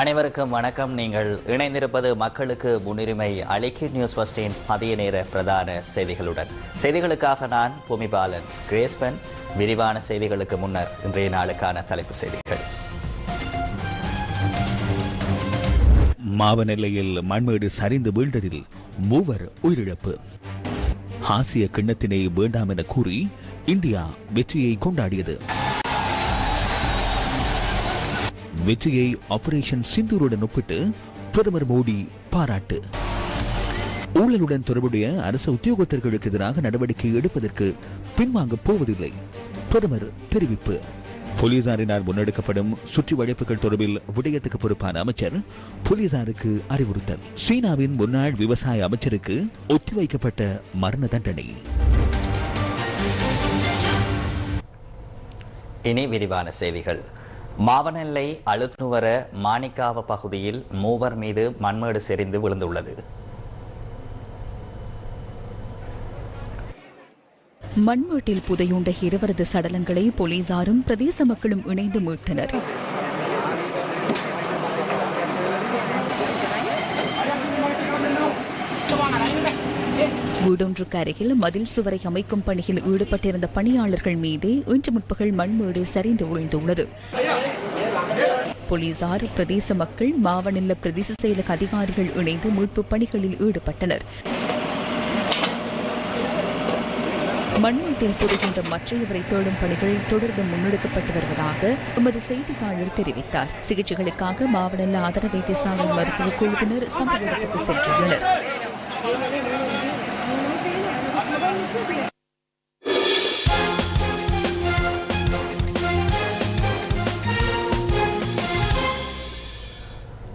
அனைவருக்கும் வணக்கம். நீங்கள் இணைந்திருப்பது மக்களுக்கு முன்னுரிமை அளிக்கி நியூஸ் ஃபஸ்டின் மதிய நேர பிரதான செய்திகளுடன். செய்திகளுக்காக நான் பூமிபாலன் கிரேஸ்பன். விரிவான செய்திகளுக்கு முன்னர் இன்றைய நாளுக்கான தலைப்பு செய்திகள். மாவநிலையில் மண்மேடு சரிந்து வீழ்ந்ததில் மூவர் உயிரிழப்பு. ஆசிய கிண்ணத்தினை வேண்டாம் என கூறி இந்தியா வெற்றியை கொண்டாடியது. வெற்றியை ஆபரேஷன் சிந்தூருடன் ஒப்பிட்டு பிரதமர் மோடி பாராட்டு. ஊழலுடன் தொடர்புடைய அரசு உத்தியோகத்தர்களுக்கு எதிராக நடவடிக்கை எடுப்பதற்கு பின்வாங்கப் போவதில்லை பிரதமர் தெரிவிப்பு. போலீசாரினால் முன்னெடுக்கப்படும் சுற்றி வளைப்புகள் தொடர்பில் விடயத்துக்கு பொறுப்பான அமைச்சர் போலீசாருக்கு அறிவுறுத்தல். சீனாவின் முன்னாள் விவசாய அமைச்சருக்கு ஒத்திவைக்கப்பட்ட மரண தண்டனை. இனி விரிவான செய்திகள். மாவனெல்லை அழுத்னுவர மாணிக்காவ பகுதியில் மூவர் மீது மண்மேடு செறிந்து விழுந்துள்ளது. மண்மேட்டில் புதையுண்ட இருவரது சடலங்களை போலீசாரும் பிரதேச மக்களும் இணைந்து மீட்டனர். வீடொன்றுக்கு அருகில் மதில் சுவரை அமைக்கும் பணியில் ஈடுபட்டிருந்த பணியாளர்கள் மீதே இன்று முற்பகல் மண்மேடு சரிந்து விழுந்துள்ளது. போலீசார் பிரதேச மக்கள் மாவநில பிரதேச செயலக அதிகாரிகள் இணைந்து மீட்பு பணிகளில் ஈடுபட்டனர். மண்மீட்டில் புதுகின்ற மற்றையவரை தேடும் பணிகள் தொடர்ந்து முன்னெடுக்கப்பட்டு வருவதாக எமது செய்தியாளர் தெரிவித்தார். சிகிச்சைகளுக்காக மாவனல்ல ஆதர வைத்தியசாலை மருத்துவக் குழுவினர் சம்பவ இடத்துக்கு சென்றுள்ளனர்.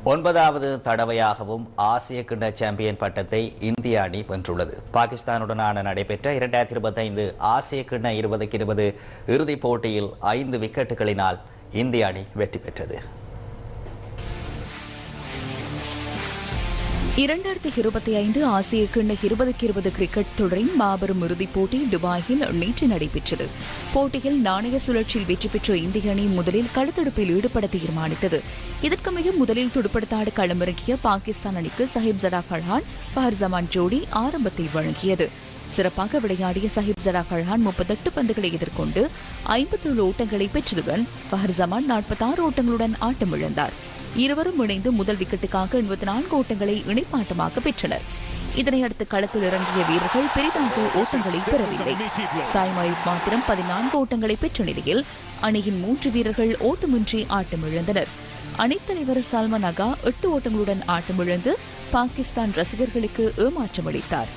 ஒன்பதாவது தடவையாகவும் ஆசிய கிண்ண சாம்பியன் பட்டத்தை இந்திய அணி வென்றுள்ளது. பாகிஸ்தானுடனான நடைபெற்ற இரண்டாயிரத்தி இருபத்தைந்து ஆசிய கிண்ண இருபதுக்கு இருபது இறுதிப் போட்டியில் ஐந்து விக்கெட்டுகளினால் இந்திய அணி வெற்றி பெற்றது. இரண்டாயிரத்தி இருபத்தி ஐந்து ஆசிய கிண்ண இருபதுக்கு இருபது கிரிக்கெட் தொடரின் மாபெரும் இறுதிப் போட்டி துபாயில் நேற்று நடைபெற்றது. போட்டியில் நாணய சுழற்சியில் வெற்றி பெற்ற இந்திய அணி முதலில் களத்தடுப்பில் ஈடுபட தீர்மானித்தது. இதற்கு மிக முதலில் துடுப்படுத்தாடு களமிறங்கிய பாகிஸ்தான் அணிக்கு சஹிப் ஜடா ஃபர்ஹான் பஹர் ஜமான் ஜோடி ஆரம்பத்தை வழங்கியது. சிறப்பாக விளையாடிய சஹிப் ஜடா ஃபர்ஹான் முப்பத்தெட்டு பந்துகளை எதிர்கொண்டு ஐம்பத்தேழு ஓட்டங்களை பெற்றதுடன் பஹர் ஜமான் நாற்பத்தாறு ஓட்டங்களுடன் ஆட்டமிழந்தார். இருவரும் இணைந்து முதல் விக்கெட்டுக்காக எண்பத்தி நான்கு ஓட்டங்களை இணைப்பாட்டமாக பெற்றனர். இதனையடுத்து களத்தில் இறங்கிய வீரர்கள் பெரிதாக ஓட்டங்களை பெறவில்லை. சாய் மாத்திரம் பதினான்கு ஓட்டங்களை பெற்ற நிலையில் அணியின் மூன்று வீரர்கள் ஓட்டமின்றி ஆட்டமிழந்தனர். அணித்தலைவர் சல்மான் அகா எட்டு ஓட்டங்களுடன் ஆட்டமிழந்து பாகிஸ்தான் ரசிகர்களுக்கு ஏமாற்றம் அளித்தார்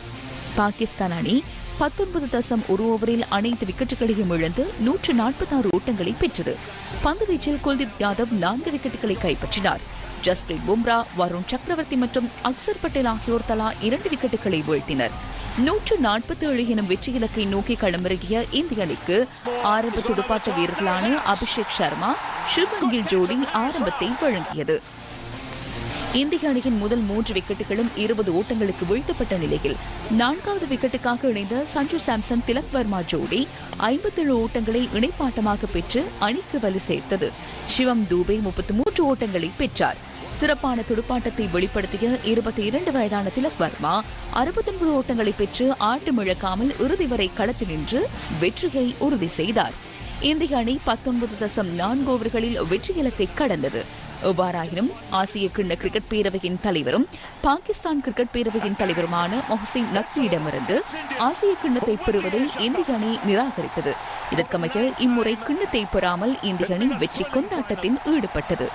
பாகிஸ்தான் அணி பத்தொன்பது தசம் ஒரு ஓவரில் அனைத்து விக்கெட்டுகளையும் இழந்து நூற்று நாற்பத்தாறு ஓட்டங்களை பெற்றது. பந்துவீச்சில் குல்தீப் யாதவ் நான்கு விக்கெட்டுகளை கைப்பற்றினார். ஜஸ்பிரீத் பும்ரா வருண் சக்கரவர்த்தி மற்றும் அக்சர் பட்டேல் ஆகியோர் தலா இரண்டு விக்கெட்டுகளை வீழ்த்தினர். நூற்று நாற்பத்தி ஏழு எனும் வெற்றி இலக்கை நோக்கி களமிறங்கிய இந்திய அணிக்கு ஆரம்ப துடுப்பாட்ட வீரர்களான அபிஷேக் சர்மா சுப்மன் கில் ஜோடி ஆரம்பத்தை வழங்கியது. இந்திய அணியின் முதல் மூன்று விக்கெட்டுகளும் இருபது ஓட்டங்களுக்கு வீழ்த்தப்பட்ட நிலையில் நான்காவது விக்கெட்டுக்காக இணைந்த சஞ்சு சாம்சன் திலக் வர்மா ஜோடி ஐம்பத்தேழு ஓட்டங்களை இணைப்பாட்டமாக பெற்று அணிக்கு வலு சேர்த்தது. சிவம் தூபே முப்பத்தி மூன்று ஓட்டங்களை பெற்றார். சிறப்பான துடுப்பாட்டத்தை வெளிப்படுத்திய இருபத்தி இரண்டு வயதான திலக் வர்மா அறுபத்தொன்பது ஓட்டங்களை பெற்று ஆட்டமிழக்காமல் இறுதி வரை களத்தில் நின்று வெற்றியை உறுதி செய்தார். இந்திய அணி பத்தொன்பது தசம் நான்கு ஓவர்களில் வெற்றி இலக்கை கடந்தது. எவ்வாறாயினும் ஆசிய கிண்ண கிரிக்கெட் பேரவையின் தலைவரும் பாகிஸ்தான் கிரிக்கெட் பேரவையின் தலைவருமான மொஹசின் நக்வியிடமிருந்து ஆசிய கிண்ணத்தை பெறுவதை இந்திய அணி நிராகரித்தது. இதற்கமைய இம்முறை கிண்ணத்தை பெறாமல் இந்திய அணி வெற்றி கொண்டாட்டத்தில் ஈடுபட்டது.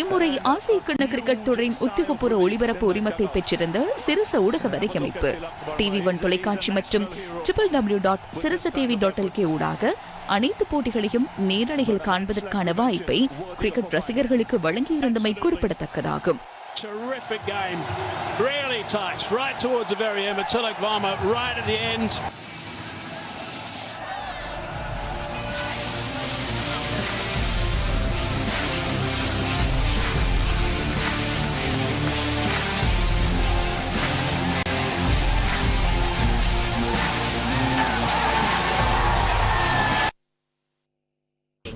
இம்முறை ஆசிய கிண்ண கிரிக்கெட் தொடரின் உத்தியோகபூர்வ ஒளிபரப்பு உரிமத்தை பெற்றிருந்த சிறுச ஊடக வலையமைப்பு டிவி ஒன் தொலைக்காட்சி மற்றும் triple W dot Sirasa TV dot LK ஊடாக அனைத்து போட்டிகளையும் நேரலையில் காண்பதற்கான வாய்ப்பை கிரிக்கெட் ரசிகர்களுக்கு வழங்கியிருந்தமை குறிப்பிடத்தக்கதாகும் Terrific game. Really tight. Right towards the very end. But Tilak Varma right at the end.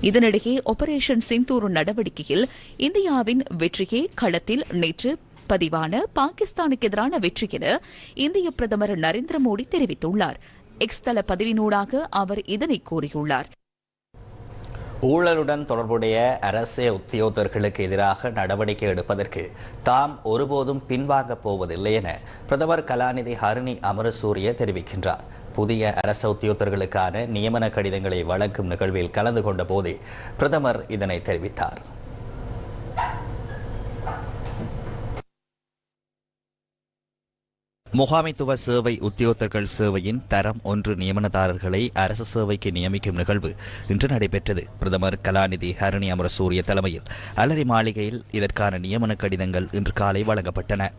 இதனிடையே ஆபரேஷன் சிந்தூர் நடவடிக்கையில் இந்தியாவின் வெற்றியே களத்தில் நேற்று பதிவான பாகிஸ்தானுக்கு எதிரான வெற்றி என இந்திய பிரதமர் நரேந்திர மோடி தெரிவித்துள்ளார். எக்ஸ் தள பதிவினூடாக அவர் இதனை கூறியுள்ளார். ஊழலுடன் தொடர்புடைய அரசு உத்தியோகர்களுக்கு எதிராக நடவடிக்கை எடுப்பதற்கு தாம் ஒருபோதும் பின்வாங்கப் போவதில்லை என பிரதமர் கலாநிதி ஹரிணி அமரசூரிய தெரிவிக்கின்றார். புதிய அரச உத்தியோகத்தர்களுக்கான நியமன கடிதங்களை வழங்கும் நிகழ்வில் கலந்து கொண்ட போதே பிரதமர் இதனை தெரிவித்தார். முகாமைத்துவ சேவை உத்தியோகத்தர்கள் சேவையின் தரம் ஒன்று நியமனதாரர்களை அரசு சேவைக்கு நியமிக்கும் நிகழ்வு இன்று நடைபெற்றது. பிரதமர் கலாநிதி ஹரணி அமரசூரிய தலைமையில் அலரி மாளிகையில் இதற்கான நியமன கடிதங்கள் இன்று காலை வழங்கப்பட்டன.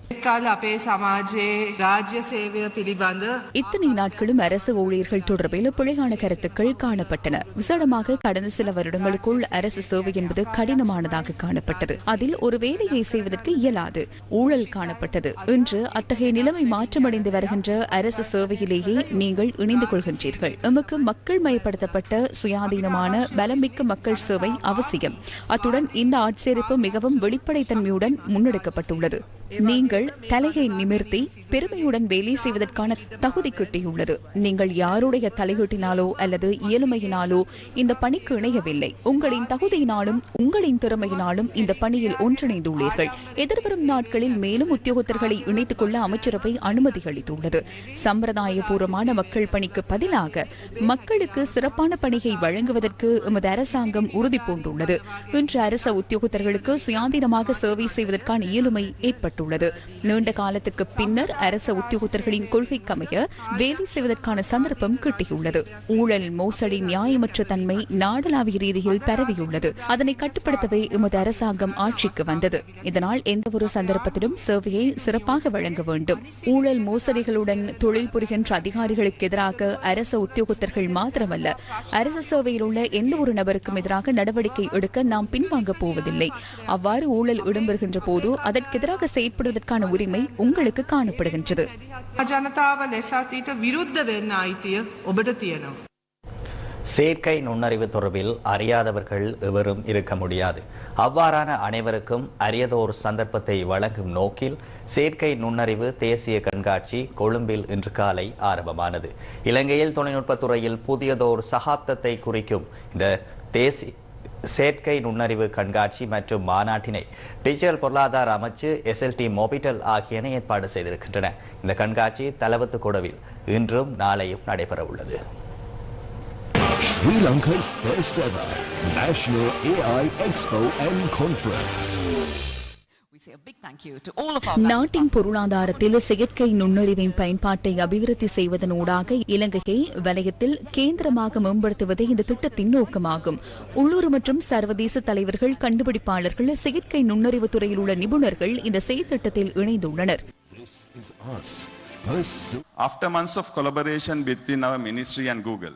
இத்தனை நாட்களும் அரசு ஊழியர்கள் தொடர்பில் பிழையான கருத்துக்கள் காணப்பட்டன. விசேடமாக கடந்த சில வருடங்களுக்குள் அரசு சேவை என்பது கடினமானதாக காணப்பட்டது. அதில் ஒரு வேலையை செய்வதற்கு இயலாது. ஊழல் காணப்பட்டது. இன்று அத்தகைய நிலைமை மாற்றமடைந்து வருகின்ற அரசு சேவையிலேயே நீங்கள் இணைந்து கொள்கின்றீர்கள். எமக்கு மக்கள் மயப்படுத்தப்பட்ட சுயாதீனமான பலமிக்க மக்கள் சேவை அவசியம். அத்துடன் இந்த ஆட்சேர்ப்பு மிகவும் வெளிப்படைத்தன்மையுடன் முன்னெடுக்கப்பட்டுள்ளது. நீங்கள் தலையை நிமிர்த்தி பெருமையுடன் வேலை செய்வதற்கான தகுதி கிட்டியுள்ளது. நீங்கள் யாருடைய தலையீட்டினாலோ அல்லது இயலுமையினாலோ இந்த பணிக்கு இணையவில்லை. உங்களின் தகுதியினாலும் உங்களின் திறமையினாலும் இந்த பணியில் ஒன்றிணைந்துள்ளீர்கள். எதிர்வரும் நாட்களில் மேலும் உத்தியோகத்தர்களை இணைத்துக் கொள்ள அமைச்சரவை அனுமதி அளித்துள்ளது. சம்பிரதாயபூர்வமான மக்கள் பணிக்கு பதிலாக மக்களுக்கு சிறப்பான பணியை வழங்குவதற்கு எமது அரசாங்கம் உறுதி பூண்டுள்ளது இன்று அரச உத்தியோகத்தர்களுக்கு சுயாதீனமாக சேவை செய்வதற்கான இயலுமை ஏற்பட்டுள்ளது. நீண்ட காலத்துக்கு பின்னர் அரச உத்தியோகத்தர்களின் கொள்கைக்கமைய வேலை செய்வதற்கான சந்தர்ப்பம் கிட்டியுள்ளது. ஊழல் மோசடி நியாயமற்ற தன்மை நாடளாவிய ரீதியில் பரவியுள்ளது. அதனை கட்டுப்படுத்தவே எமது அரசாங்கம் ஆட்சிக்கு வந்தது. இதனால் எந்தவொரு சந்தர்ப்பத்திலும் சேவையை சிறப்பாக வழங்க வேண்டும். ஊழல் மோசடிகளுடன் தொழில் புரிகின்ற அதிகாரிகளுக்கு எதிராக அரச உத்தியோகத்தர்கள் மாத்திரமல்ல அரசு சேவையில் உள்ள எந்த ஒரு நபருக்கும் எதிராக நடவடிக்கை எடுக்க நாம் பின்வாங்கப் போவதில்லை. அவ்வாறு ஊழல் இடம்பெறுகின்ற போது அதற்கெதிராக செயற்படுவதற்கான உரிமை உங்களுக்கு காணப்படுகின்றது. சேர்க்கை நுண்ணறிவு தொடர்பில் அறியாதவர்கள் எவரும் இருக்க முடியாது. அவ்வாறான அனைவருக்கும் அரியதோர் சந்தர்ப்பத்தை வழங்கும் நோக்கில் செயற்கை நுண்ணறிவு தேசிய கண்காட்சி கொழும்பில் இன்று காலை ஆரம்பமானது. இலங்கையில் தொழில்நுட்பத் துறையில் புதியதோர் சகாப்தத்தை குறிக்கும் இந்த தேசிய செயற்கை நுண்ணறிவு கண்காட்சி மற்றும் மாநாட்டினை டிஜிட்டல் பொருளாதார அமைச்சு எஸ்எல்டி மொபிட்டல் ஆகியன ஏற்பாடு செய்திருக்கின்றன இந்த கண்காட்சி தலவத்து கொடவில் இன்றும் நாளையும் நடைபெற உள்ளது Sri Lanka's first ever National AI Expo and Conference. நாட்டின் பொருளாதாரத்தில் செயற்கை நுண்ணறிவின் பயன்பாட்டை அபிவிருத்தி செய்வதனூடாக இலங்கையை வலயத்தில் கேந்திரமாக மேம்படுத்துவதே இந்த திட்டத்தின் நோக்கமாகும் உள்ளூர் மற்றும் சர்வதேச தலைவர்கள் கண்டுபிடிப்பாளர்கள் செயற்கை நுண்ணறிவு துறையில் உள்ள நிபுணர்கள் இந்த செயற்திட்டத்தில் இணைந்துள்ளனர் This is us. Pursue. After months of collaboration between our ministry and Google,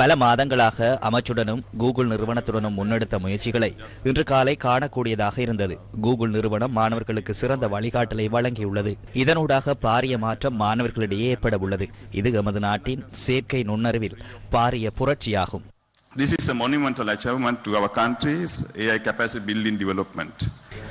பல மாதங்களாக அமைச்சுடனும் கூகுள் நிறுவனத்துடனும் முன்னெடுத்த முயற்சிகளை இன்று காலை காணக்கூடியதாக இருந்தது. கூகுள் நிறுவனம் மாணவர்களுக்கு சிறந்த வழிகாட்டலை வழங்கியுள்ளது. இதனூடாக பாரிய மாற்றம் மாணவர்களிடையே ஏற்பட உள்ளது. இது எமது நாட்டின் செயற்கை நுண்ணறிவில் பாரிய புரட்சியாகும். this is a monumental achievement to our country's AI capacity building development.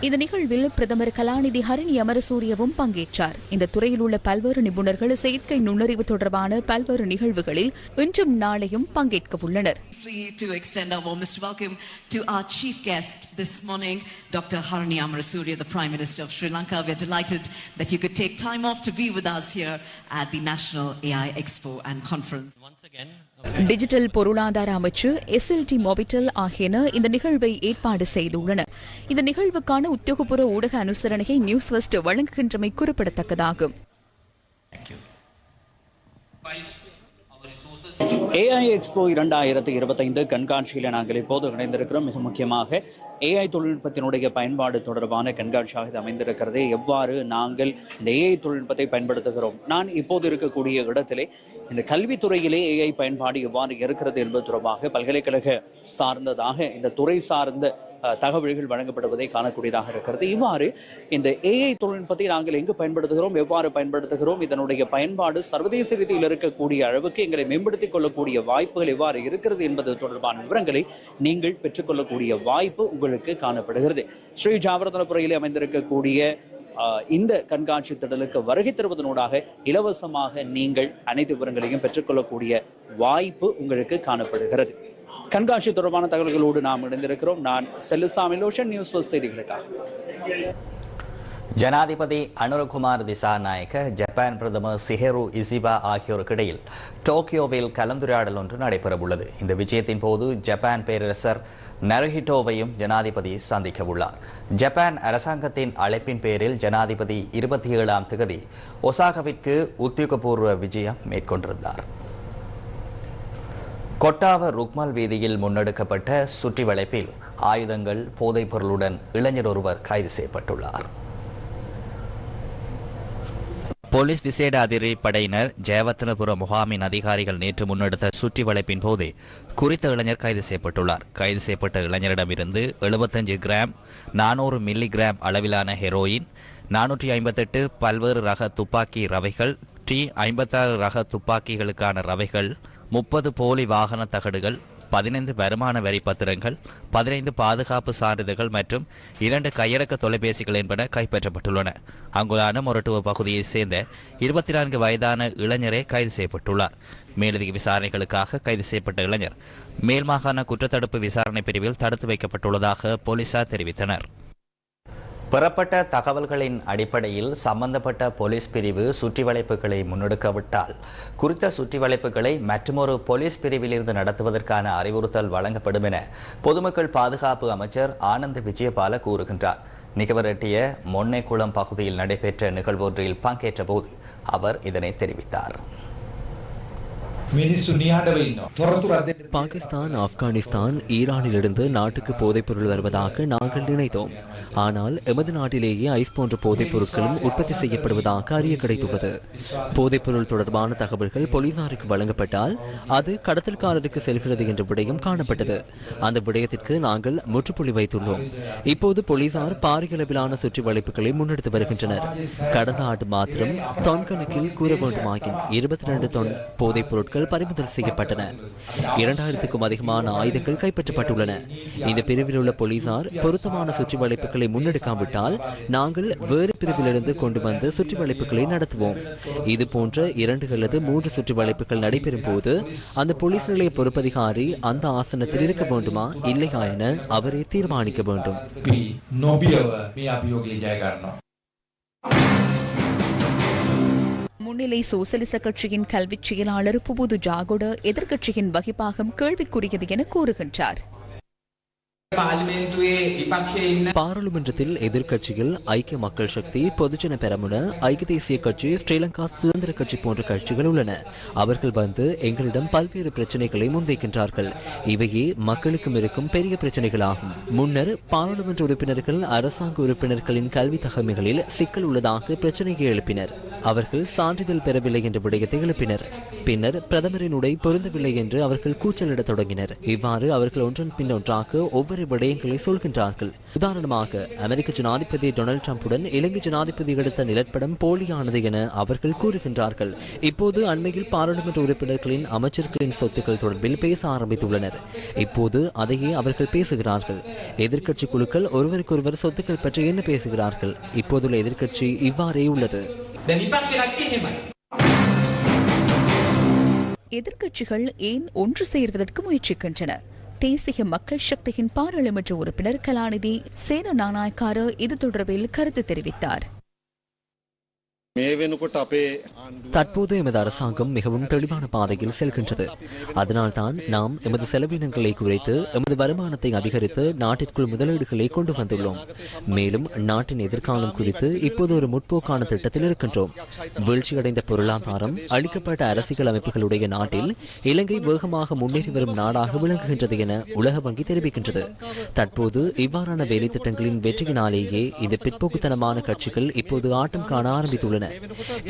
இந்த நிகழ்வில் பிரதமர் கலாநிதி ஹரிணி அமரசூரியவும் பங்கேற்றார் இந்த துறையில் உள்ள பல்வேறு நிபுணர்கள் செயற்கை நுண்ணறிவு தொடர்பான பல்வேறு நிகழ்வுகளில் இன்றும் நாளையும் பங்கேற்க உள்ளனர் free to extend our warmest welcome to our chief guest this morning, Dr. Harani Amarasuriya, the Prime Minister of Sri Lanka. We are delighted that you could take time off to be with us here at the National AI Expo and Conference. digital பொருளாதார அமைச்சு SLT Mobitel ஆகியன இந்த நிகழ்வை ஏற்பாடு செய்துள்ளன. இந்த நிகழ்வுக்கான உத்தியோகபூர்வ ஊடக அனுசரணையை நியூஸ் வெஸ்ட் வழங்குகின்றமை குறிப்பிடத்தக்கதாகும். ஏஐ எக்ஸ்போ இரண்டாயிரத்தி இருபத்தைந்து கண்காட்சியில் நாங்கள் இப்போது இணைந்திருக்கிறோம். மிக முக்கியமாக ஏஐ தொழில்நுட்பத்தினுடைய பயன்பாடு தொடர்பான கண்காட்சியாக இது அமைந்திருக்கிறது. எவ்வாறு நாங்கள் இந்த ஏஐ தொழில்நுட்பத்தை பயன்படுத்துகிறோம்? நான் இப்போது இருக்கக்கூடிய இடத்திலே இந்த கல்வித்துறையிலே ஏஐ பயன்பாடு எவ்வாறு இருக்கிறது என்பது தொடர்பாக பல்கலைக்கழக சார்ந்ததாக இந்த துறை சார்ந்த தகவல்கள் வழங்கப்படுவதை காணக்கூடியதாக இருக்கிறது. இவ்வாறு இந்த ஏஐ தொழில்நுட்பத்தை நாங்கள் எங்கு பயன்படுத்துகிறோம் எவ்வாறு பயன்படுத்துகிறோம் இதனுடைய பயன்பாடு சர்வதேச ரீதியில் இருக்கக்கூடிய அளவுக்கு எங்களை மேம்படுத்திக் கொள்ளக்கூடிய வாய்ப்புகள் எவ்வாறு இருக்கிறது என்பது தொடர்பான விவரங்களை நீங்கள் பெற்றுக்கொள்ளக்கூடிய வாய்ப்பு உங்களுக்கு காணப்படுகிறது. ஸ்ரீ ஜாவரதனபுரையில் அமைந்திருக்கக்கூடிய இந்த கண்காட்சி திடலுக்கு வருகை தருவதனூடாக இலவசமாக நீங்கள் அனைத்து விவரங்களையும் பெற்றுக்கொள்ளக்கூடிய வாய்ப்பு உங்களுக்கு காணப்படுகிறது. கண்காட்சி தொடர்பான தகவல்களோடு நாம் இணைந்திருக்கிறோம். நான் செல்லுசாமி லோஷன் நியூஸ் செய்திகளுக்காக. ஜனாதிபதி அனுரகுமார் திசாநாயக்க ஜப்பான் பிரதமர் சிஹெரு இசிபா ஆகியோருக்கிடையில் டோக்கியோவில் கலந்துரையாடல் ஒன்று நடைபெறவுள்ளது. இந்த விஜயத்தின் போது ஜப்பான் பேரரசர் நருஹிட்டோவையும் ஜனாதிபதி சந்திக்க உள்ளார் ஜப்பான் அரசாங்கத்தின் அழைப்பின் பேரில் ஜனாதிபதி இருபத்தி ஏழாம் தேதி ஒசாகவிற்கு உத்தியோகபூர்வ விஜயம் மேற்கொண்டிருந்தார். கொட்டாவ ருக்மல் வீதியில் முன்னெடுக்கப்பட்ட சுற்றி வளைப்பில் ஆயுதங்கள் போதைப் பொருளுடன் இளைஞர் ஒருவர் கைது செய்யப்பட்டுள்ளார். போலீஸ் விசேட அதிரடி படையினர் ஜெயவர்த்தனபுர முகாமின் அதிகாரிகள் நேற்று முன்னெடுத்த சுற்றி வளைப்பின் போது குறித்த இளைஞர் கைது செய்யப்பட்டுள்ளார். கைது செய்யப்பட்ட இளைஞரிடமிருந்து எழுபத்தஞ்சு கிராம் நானூறு மில்லி கிராம் அளவிலான ஹெரோயின் நானூற்றி ஐம்பத்தெட்டு பல்வேறு ரக துப்பாக்கி ரவைகள் டி ஐம்பத்தாறு ரக துப்பாக்கிகளுக்கான ரவைகள் முப்பது போலி வாகன தகடுகள் பதினைந்து வருமான வரி பத்திரங்கள் பதினைந்து பாதுகாப்பு சான்றிதழ்கள் மற்றும் இரண்டு கையடக்க தொலைபேசிகள் என்பன கைப்பற்றப்பட்டுள்ளன. அங்குலான மொரட்டுவ பகுதியைச் சேர்ந்த இருபத்தி நான்கு வயதான இளைஞரே கைது செய்யப்பட்டுள்ளார். மேலதிக விசாரணைகளுக்காக கைது செய்யப்பட்ட இளைஞர் மேல் மாகாண குற்றத்தடுப்பு விசாரணை பிரிவில் தடுத்து வைக்கப்பட்டுள்ளதாக போலீசார் தெரிவித்தனர். பெறப்பட்ட தகவல்களின் அடிப்படையில் சம்பந்தப்பட்ட போலீஸ் பிரிவு சுற்றிவளைப்புகளை முன்னெடுக்கவிட்டால் குறித்த சுற்றிவளைப்புகளை மற்றுமொரு போலீஸ் பிரிவிலிருந்து நடத்துவதற்கான அறிவுறுத்தல் வழங்கப்படும் என பொதுமக்கள் பாதுகாப்பு அமைச்சர் ஆனந்த் விஜயபால கூறுகின்றார். நிகவரெட்டிய மொன்னைக்குளம் பகுதியில் நடைபெற்ற நிகழ்வொன்றில் பங்கேற்றபோது அவர் இதனை தெரிவித்தார். මිනිස්සු නිහඬව ඉන්නවා. තොරතුරක් දෙන්න பாகிஸ்தான் ஆப்கானிஸ்தான் ஈரானிலிருந்து நாட்டுக்கு போதைப்பொருள் வருவதாக நாங்கள் நினைத்தோம் ஆனால் எமது நாட்டிலேயே ஐஸ் போன்ற போதைப் பொருட்களும் உற்பத்தி செய்யப்படுவதாக அறிய கிடைத்துள்ளது போதைப்பொருள் தொடர்பான தகவல்கள் போலீசாருக்கு வழங்கப்பட்டால் அது கடத்தல்காரருக்கு செல்கிறது என்ற விடயம் காணப்பட்டது அந்த விடயத்திற்கு நாங்கள் முற்றுப்புள்ளி வைத்துள்ளோம் இப்போது போலீசார் பாரிய அளவிலான சுற்றி வளைப்புகளை முன்னெடுத்து வருகின்றனர் கடந்த ஆண்டு மாத்திரம் தொன் கணக்கில் கூற வேண்டுமாயின் இருபத்தி ரெண்டு தொன் போதைப் பொருட்கள் பறிமுதல் செய்யப்பட்டன. இரண்டாயிரத்துக்கும் அதிகமான ஆயுதங்கள் கைப்பற்றப்பட்டுள்ளன. இந்த பிரிவில் உள்ள போலீசார் பொருத்தமான சுற்றி வளைப்புகளை முன்னெடுக்காவிட்டால் நாங்கள் வேறு பிரிவிலிருந்து கொண்டு வந்து சுற்றி வளைப்புகளை நடத்துவோம். இது போன்ற இரண்டு அல்லது மூன்று சுற்றி வளைப்புகள் நடைபெறும் போது அந்த போலீஸ் நிலைய பொறுப்பதிகாரி அந்த ஆசனத்தில் இருக்க வேண்டுமா இல்லையா என அவரே தீர்மானிக்க வேண்டும். முன்னிலை சோசலிச கட்சியின் கல்விச் செயலாளர் புபுது ஜாகுட எதிர்க்கட்சியின் வகிப்பாகம் கேள்விக்குரியது என கூறுகின்றார். பாராளுமன்றத்தில் எதிர்க்கட்சிகள் ஐக்கிய மக்கள் சக்தி பொதுஜன பெரமுன ஐக்கிய தேசிய கட்சி ஸ்ரீலங்கா சுதந்திர கட்சி போன்ற கட்சிகள் உள்ளன அவர்கள் வந்து எங்களிடம் பல்வேறு பிரச்சனைகளை முன்வைக்கின்றார்கள் இவையே மக்களுக்கும் இருக்கும் பெரிய பிரச்சனைகளாகும் முன்னர் பாராளுமன்ற உறுப்பினர்கள் அரசாங்க உறுப்பினர்களின் கல்வி தகமைகளில் சிக்கல் உள்ளதாக பிரச்சனையை எழுப்பினர் அவர்கள் சான்றிதழ் பெறவில்லை என்ற விடயத்தை எழுப்பினர் பின்னர் பிரதமரின் உடை பொருந்தவில்லை என்று அவர்கள் கூச்சலிடத் தொடங்கினர் இவ்வாறு அவர்கள் ஒன்றன் பின் ஒன்றாக ஒவ்வொரு பல்வேறு விடயங்களை சொல்கின்றார்கள். உதாரணமாக அமெரிக்க ஜனாதிபதி டொனால்டு டிரம்புடன் இலங்கை ஜனாதிபதி எடுத்த நிலப்படம் போலியானது என அவர்கள் கூறுகின்றார்கள். இப்போது அண்மையில் பாராளுமன்ற உறுப்பினர்களின் அமைச்சர்களின் சொத்துக்கள் தொடர்பில் பேச ஆரம்பித்துள்ளனர். இப்போது அதையே அவர்கள் பேசுகிறார்கள். எதிர்க்கட்சி குழுக்கள் ஒருவருக்கொருவர் சொத்துக்கள் பற்றி என்ன பேசுகிறார்கள்? இப்போதுள்ள எதிர்க்கட்சி இவ்வாறே உள்ளது. எதிர்க்கட்சிகள் ஏன் ஒன்று சேர்வதற்கு முயற்சிக்கின்றன? தேசிய மக்கள் சக்தியின் பாராளுமன்ற உறுப்பினர் கலாநிதி சேன நாணயக்கார இது தொடர்பில் கருத்து தெரிவித்தார். මේ වෙනකොට අපේ தற்போது எமது அரசாங்கம் மிகவும் தெளிவான பாதையில் செல்கின்றது அதனால்தான் நாம் எமது செலவினங்களை குறைத்து எமது வருமானத்தை அதிகரித்து நாட்டிற்குள் முதலீடுகளை கொண்டு வந்துள்ளோம் மேலும் நாட்டின் எதிர்காலம் குறித்து இப்போது ஒரு முற்போக்கான திட்டத்தில் இருக்கின்றோம் வீழ்ச்சியடைந்த பொருளாதாரம் அளிக்கப்பட்ட அரசியல் அமைப்புகளுடைய நாட்டில் இலங்கை வேகமாக முன்னேறி வரும் நாடாக விளங்குகின்றது என உலக வங்கி தெரிவிக்கின்றது தற்போது இவ்வாறான வேலை திட்டங்களின் வெற்றியினாலேயே இந்த பிற்போக்குத்தனமான கட்சிகள் இப்போது ஆட்டம் காண ஆரம்பித்துள்ளன வருகின்றன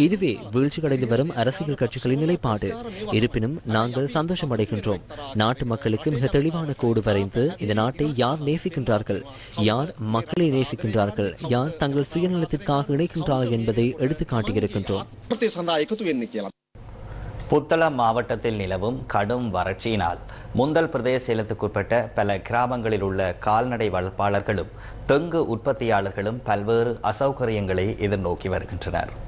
இதுவே வீழ்ச்சியடைந்து வரும் அரசியல் கட்சிகளின் நிலைப்பாடு. இருப்பினும் நாங்கள் சந்தோஷம் அடைகின்றோம் நாட்டு மக்களுக்கு மிக தெளிவான கோடு வரைந்து இந்த நாட்டை யார் நேசிக்கின்றார்கள்? யார் மக்களை நேசிக்கின்றார்கள்? யார் தங்கள் சுயநலத்திற்காக இணைக்கின்றார்கள் என்பதை எடுத்து காட்டுகின்றோம் புத்தள மாவட்டத்தில் நிலவும் கடும் வறட்சியினால் முந்தல் பிரதேச சேலத்துக்குட்பட்ட பல கிராமங்களில் உள்ள கால்நடை வளர்ப்பாளர்களும் தெங்கு உற்பத்தியாளர்களும் பல்வேறு அசௌகரியங்களை எதிர்நோக்கி வருகின்றனர்.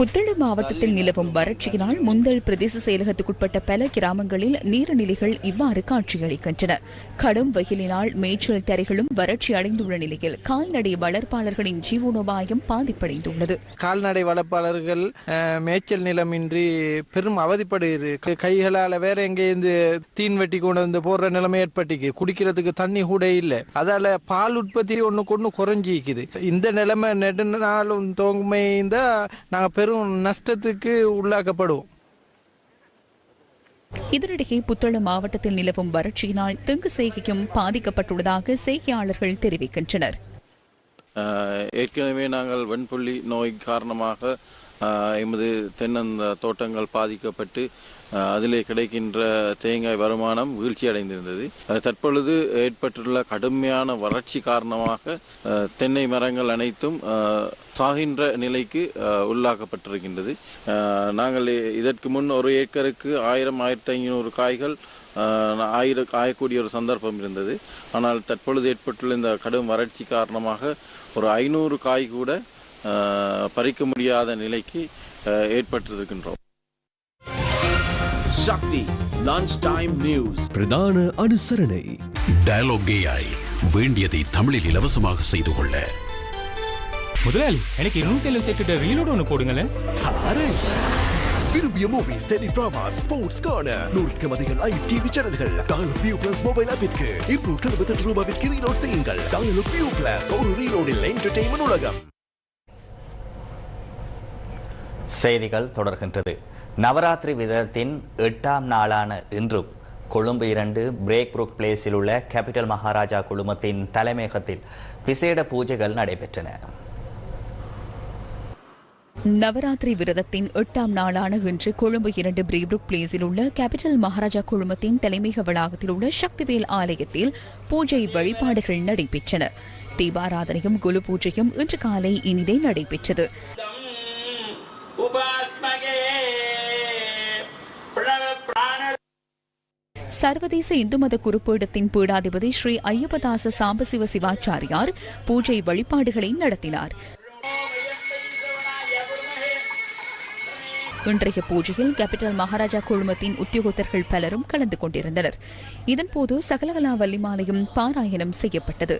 புத்தளம் மாவட்டத்தில் நிலவும் வறட்சியினால் முந்தல் பிரதேச செயலகத்துக்குட்பட்ட பல கிராமங்களில் நீர்நிலைகள் இவ்வாறு காட்சியளிக்கின்றன. கடும் வெயிலினால் மேய்ச்சல் தரைகளும் வறட்சி அடைந்துள்ள நிலையில் கால்நடை வளர்ப்பாளர்களின் ஜீவனோபாயம் பாதிப்படைந்துள்ளது. கால்நடை வளர்ப்பாளர்கள் மேய்ச்சல் நிலமின்றி பெரும் அவதிப்படுகிறது கைகளால் வேற எங்கேருந்து தீன் வெட்டி கொண்டு வந்து போடுற நிலைமை ஏற்பட்டுக்கு குடிக்கிறதுக்கு தண்ணி கூட இல்லை. அதால பால் உற்பத்தி ஒண்ணுக்கு ஒண்ணு குறைஞ்சிக்குது. இந்த நிலைமை நெடுநாளும் தோங்குமைந்த நாங்க பெரும் நஷ்டத்துக்கு உள்ளாக்கப்படுவோம். இதனிடையே புத்தளம் மாவட்டத்தில் நிலவும் வறட்சியினால் தெங்கு செய்கையும் பாதிக்கப்பட்டுள்ளதாக செய்கையாளர்கள் தெரிவிக்கின்றனர். ஆஹ் ஏற்கனவே நாங்கள் வெண்புள்ளி நோய் காரணமாக எமது தென்னந்த தோட்டங்கள் பாதிக்கப்பட்டு அதிலே கிடைக்கின்ற தேங்காய் வருமானம் வீழ்ச்சி அடைந்திருந்தது தற்பொழுது ஏற்பட்டுள்ள கடுமையான வறட்சி காரணமாக தென்னை மரங்கள் அனைத்தும் சாகின்ற நிலைக்கு உள்ளாக்கப்பட்டிருக்கின்றது. நாங்கள் இதற்கு முன் ஒரு ஏக்கருக்கு ஆயிரம் ஆயிரத்தி ஐநூறு காய்கள் ஆயிர ஆயக்கூடிய ஒரு சந்தர்ப்பம் இருந்தது. ஆனால் தற்பொழுது ஏற்பட்டுள்ள இந்த கடும் வறட்சி காரணமாக ஒரு ஐநூறு காய் கூட பறிக்க முடியாத நிலைக்கு ஏற்பட்டிருக்கின்றோம். ஏற்பட்டிருக்கின்றோம் Shakti Lunchtime News. பிரதான அனுசரணை. டயலாக் ஏஐ வேண்டியதை தமிழில் இலவசமாக செய்து கொள்ள. முதலாளி எனக்கு இருநூத்தி எழுபத்தி எட்டு ரீலோடு ஒன்று போடுங்களேன். விரும்பிய மூவிஸ் டெலி டிராமாஸ் ஸ்போர்ட்ஸ் காண நூறுக்கும் அதிக லைவ் டிவி சேனல்கள் டயலாக் வியூ பிளஸ் மொபைல் ஆப்பிற்கு இம்ப்ரூவ் எழுபத்தெட்டு ரூபாய்க்கு ரீலோட் செய்யுங்கள். டயலாக் வியூ பிளஸ் ஒரு ரீலோடில் என்டர்டெயின்மெண்ட் உலகம். செய்திகள் தொடர்கின்றது. நவராத்திரி விதத்தின் எட்டாம் நாளான இன்றும் கொழும்பு இரண்டு பிரேக் புரூக் பிளேஸில் உள்ள கேபிட்டல் மகாராஜா குழுமத்தின் தலைமையகத்தில் விசேட பூஜைகள் நடைபெற்றன. நவராத்திரி விரதத்தின் எட்டாம் நாளான இன்று கொழும்பு இரண்டு பிரீப்ருக் பிளேஸில் உள்ள கேபிட்டல் மகாராஜா குழுமத்தின் தலைமையக வளாகத்தில் உள்ள சக்திவேல் ஆலயத்தில் பூஜை வழிபாடுகள் நடைபெற்றன. தீபாராதனையும் குலு பூஜையும் இன்று காலை இனிதே நடைபெற்றது. சர்வதேச இந்து மத குருப்பீடத்தின் பீடாதிபதி ஸ்ரீ ஐயப்பதாச சாம்பசிவ சிவாச்சாரியார் பூஜை வழிபாடுகளை நடத்தினார். இன்றைய பூஜையில் கேபிட்டல் மகாராஜா குழுமத்தின் உத்தியோகத்தர்கள் பலரும் கலந்து கொண்டிருந்தனர். இதன்போது சகலகலா வள்ளிமாலையும் பாராயணம் செய்யப்பட்டது.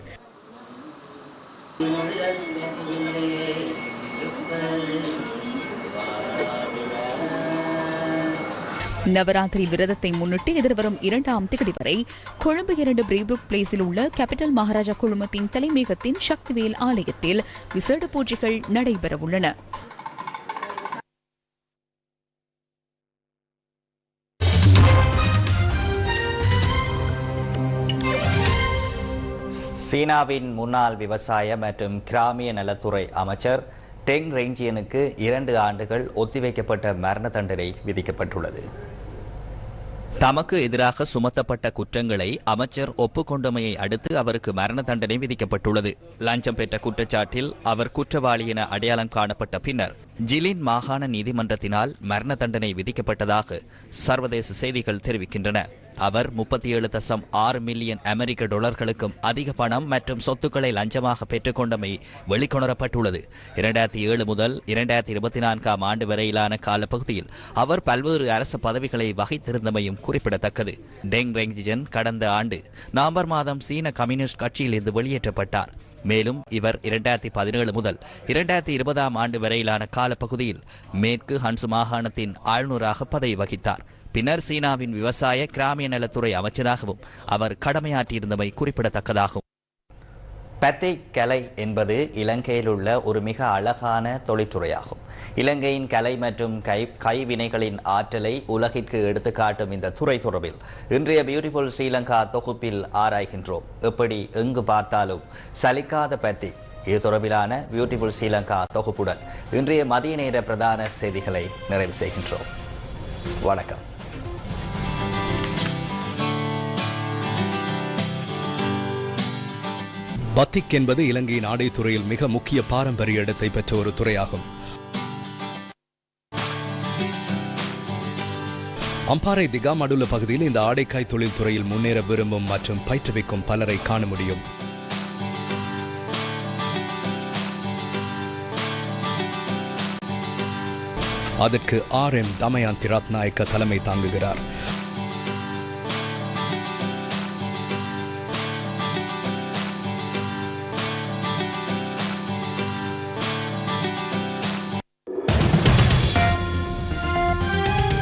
நவராத்திரி விரதத்தை முன்னிட்டு எதிர்வரும் இரண்டாம் திகதி வரை கொழும்பு இரண்டு பிரேபுக் பிளேஸில் உள்ள கேபிட்டல் மகாராஜா குழுமத்தின் தலைமையகத்தின் சக்திவேல் ஆலயத்தில் விசேட பூஜைகள் நடைபெறவுள்ளன சீனாவின் முன்னாள் விவசாய மற்றும் கிராமிய நலத்துறை அமைச்சர் டெங் ரெய்ஞ்சியனுக்கு இரண்டு ஆண்டுகள் ஒத்திவைக்கப்பட்ட மரண தண்டனை விதிக்கப்பட்டுள்ளது. தமக்கு எதிராக சுமத்தப்பட்ட குற்றங்களை அமைச்சர் ஒப்புக்கொண்டமையை அடுத்து அவருக்கு மரண தண்டனை விதிக்கப்பட்டுள்ளது. லஞ்சம் பெற்ற குற்றச்சாட்டில் அவர் குற்றவாளி என அடையாளம் காணப்பட்ட பின்னர் ஜிலின் மாகாண நீதிமன்றத்தினால் மரண தண்டனை விதிக்கப்பட்டதாக சர்வதேச செய்திகள் தெரிவிக்கின்றன. அவர் முப்பத்தி ஏழு தசம் ஆறு மில்லியன் அமெரிக்க டாலர்களுக்கும் அதிக பணம் மற்றும் சொத்துக்களை லஞ்சமாக பெற்றுக்கொண்டமை வெளிக்கொணரப்பட்டுள்ளது. இரண்டாயிரத்தி ஏழு முதல் இரண்டாயிரத்தி இருபத்தி நான்காம் ஆண்டு வரையிலான காலப்பகுதியில் அவர் பல்வேறு அரசு பதவிகளை வகித்திருந்தமையும் குறிப்பிடத்தக்கது. டெங் ரெங்ஜிஜன் கடந்த ஆண்டு நவம்பர் மாதம் சீன கம்யூனிஸ்ட் கட்சியில் இருந்து வெளியேற்றப்பட்டார். மேலும் இவர் இரண்டாயிரத்தி பதினேழு முதல் இரண்டாயிரத்தி இருபதாம் ஆண்டு வரையிலான காலப்பகுதியில் மேற்கு ஹன்ஸ் மாகாணத்தின் ஆளுநராக பதவி வகித்தார். பின்னர் சீனாவின் விவசாய கிராமிய நலத்துறை அமைச்சராகவும் அவர் கடமையாற்றியிருந்தமை குறிப்பிடத்தக்கதாகும். பத்திக் கலை என்பது இலங்கையில் உள்ள ஒரு மிக அழகான தொழில்துறையாகும் இலங்கையின் கலை மற்றும் கை கைவினைகளின் ஆற்றலை உலகிற்கு எடுத்துக்காட்டும் இந்த துறை தொடர்பில் இன்றைய பியூட்டிஃபுல் ஸ்ரீலங்கா தொகுப்பில் ஆராய்கின்றோம். எப்படி எங்கு பார்த்தாலும் சலிக்காத பத்தி. இது தொடர்பிலான பியூட்டிஃபுல் ஸ்ரீலங்கா தொகுப்புடன் இன்றைய மதிய நேர பிரதான செய்திகளை நிறைவு செய்கின்றோம். வணக்கம். பத்திக் என்பது இலங்கையின் ஆடை துறையில் மிக முக்கிய பாரம்பரிய இடத்தை பெற்ற ஒரு துறையாகும். அம்பாறை திகாமடுல பகுதியில் இந்த ஆடைக்காய் தொழில் துறையில் முன்னேற விரும்பும் மற்றும் பயிற்றுவிக்கும் பலரை காண முடியும். அதற்கு ஆர் எம் தமயாந்தி ரத்நாயக்க தலைமை தாங்குகிறார்.